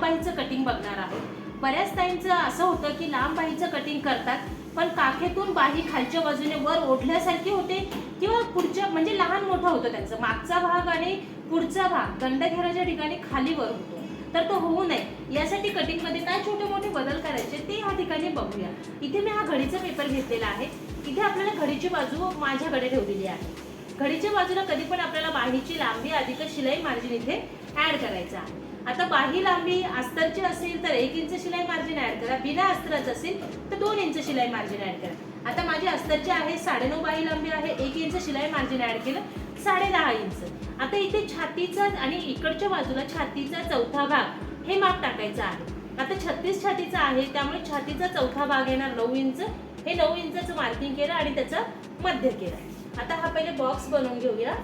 लांब कटिंग बघणार आहोत बऱ्याच ताईंचं असं होतं की लांब कटिंग करतात पण काखेतून बाही खालच्या बाजूने वर ओढल्यासारखी होते किंवा पुढच्या म्हणजे लहान मोठा होतं त्यांचं. मागचा भाग आणि पुढचा भाग दंडघेराच्या ठिकाणी खाली वर होतो. तर तो होऊ नये. यासाठी कटिंगमध्ये काय छोटे मोठे बदल करायचे ते या ठिकाणी बघूया. इथे मी हा घडीचा पेपर घेतलेला आहे. इथे आपल्याला घडीची बाजू माझ्याकडे ठेवलेली आहे. घडीच्या बाजूला कधी पण आपल्याला बाहीची लांबी अधिक शिलाई मार्जिन इथे ॲड करायचा आहे. आता बाही लांबी अस्तरची असेल तर एक इंच शिलाई मार्जिन ऍड करा. बिना अस्तराचं असेल तर दोन इंच शिलाई मार्जिन ऍड करा. आता माझी अस्तरची आहे साडेनऊ बाही लांबी आहे एक इंच शिलाई मार्जिन ऍड केलं साडे दहा इंच. आता इथे छातीचा आणि इकडच्या बाजूला छातीचा चौथा भाग हे माप टाकायचं आहे. आता छत्तीस छातीचा आहे त्यामुळे छातीचा चौथा भाग येणार नऊ इंच. हे नऊ इंचाचं मार्किंग केलं आणि त्याचं मध्य केलं. आता हा पहिले बॉक्स बनवून घेऊया.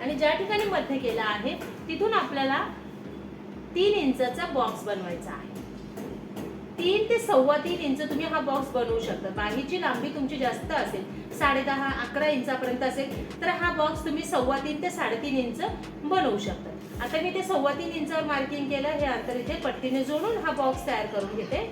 आणि ज्या ठिकाणी मध्य केला आहे तिथून आपल्याला तीन इंचाचा बॉक्स बनवायचा आहे. तीन ते सव्वा तीन इंच तुम्ही हा बॉक्स बनवू शकता. बाहीची लांबी तुमची जास्त असेल साडे दहा अकरा इंचापर्यंत असेल तर हा बॉक्स तुम्ही सव्वा तीन ते साडेतीन इंच बनवू शकता. आता मी ते सव्वा तीन इंचावर मार्किंग केलं हे अंतर इथे पट्टीने जोडून हा बॉक्स तयार करून घेते.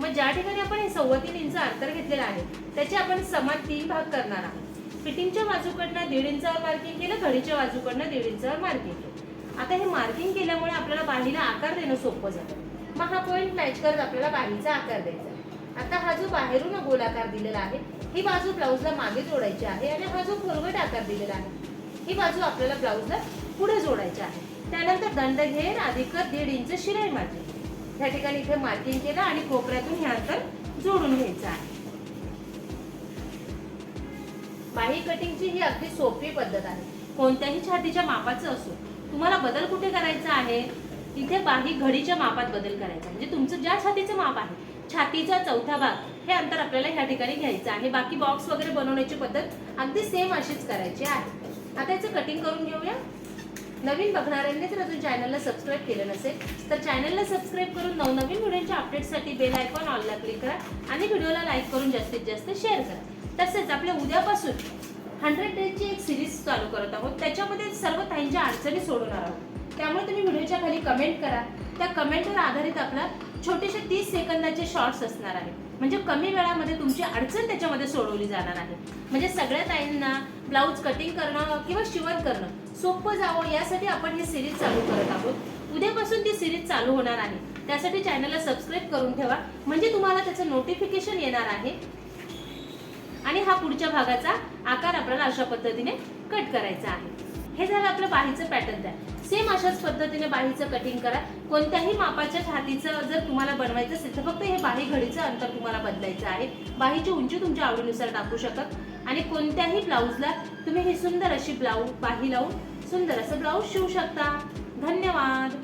मग ज्या ठिकाणी आपण हे सव्वा तीन इंच अंतर घेतलेलं आहे त्याचे आपण समान तीन भाग करणार आहोत. फिटिंगच्या बाजूकडनं दीड इंचावर मार्किंग केलं घडीच्या बाजूकडनं दीड इंचावर मार्किंग केलं. आता हे मार्किंग केल्यामुळे आपल्याला बाहीला आकार देणं सोपं जातं. मग हा पॉईंट मॅच करत आपल्याला बाहीचा आकार द्यायचा आहे. आता हा जो बाहेरून गोलाकार दिलेला आहे ही बाजू ब्लाऊजला मागे जोडायची आहे आणि हा जो फुरगट आकार दिलेला आहे ही बाजू आपल्याला ब्लाऊजला पुढे जोडायची आहे. त्यानंतर दंड घेर अधिक दीड इंच शिराई मार्किंग ह्या ठिकाणी इथे मार्किंग केलं आणि कोपऱ्यातून हे अंतर जोडून घ्यायचं आहे. बाही कटिंगची ही अगदी सोपी पद्धत आहे. कोणत्याही छातीच्या मापाचं असो तुम्हाला बदल कुठे करायचा आहे? तिथे बाही घडीच्या मापात बदल करायचा आहे. म्हणजे तुमचं ज्या छातीचं माप आहे छातीचा चौथा भाग हे अंतर आपल्याला ह्या ठिकाणी घ्यायचं आहे. बाकी बॉक्स वगैरे बनवण्याची पद्धत अगदी सेम अशीच करायची आहे. आता याचं कटिंग करून घेऊया. नवीन बघणाऱ्यांनी जर अजून चॅनलला सबस्क्राईब केलं नसेल तर चॅनलला सबस्क्राईब करून नवनवीन व्हिडिओच्या अपडेटसाठी बेल आयकॉन ऑलला क्लिक करा आणि व्हिडिओला लाईक करून जास्तीत जास्त शेअर करा. तसेच आपल्या उद्यापासून हंड्रेड डेजची एक सिरीज चालू करत आहोत. त्याच्यामध्ये सर्व ताईंच्या अडचणी सोडवणार आहोत. त्यामुळे तुम्ही व्हिडिओच्या खाली कमेंट करा. त्या कमेंटवर आधारित आपला छोटेसे तीस सेकंदाचे शॉर्ट्स असणार आहे म्हणजे कमी वेळामध्ये तुमची अडचण त्याच्यामध्ये सोडवली जाणार आहे. म्हणजे सगळ्या ताईंना ब्लाऊज कटिंग करणं किंवा शिवण करणं सोपं जावं यासाठी आपण ही सिरीज चालू करत आहोत. उद्यापासून ती सिरीज चालू होणार आहे. त्यासाठी चॅनलला सबस्क्राईब करून ठेवा. म्हणजे तुम्हाला त्याचं नोटिफिकेशन येणार आहे. आणि हा पुढच्या भागाचा आकार आपल्याला अशा पद्धतीने कट करायचा आहे. हे झालं आपलं बाहीचं पॅटर्न तयार सेम अशाच पद्धतीने बाहीचं कटिंग करा. कोणत्याही मापाच्या छातीचं जर तुम्हाला बनवायचं असेल तर फक्त हे बाही घडीचं अंतर तुम्हाला बदलायचं आहे. बाहीची उंची तुमच्या आवडीनुसार टाकू शकत. आणि कोणत्याही ब्लाऊजला तुम्ही ही सुंदर अशी ब्लाऊज बाही लावून सुंदर असं ब्लाऊज शिवू शकता. धन्यवाद.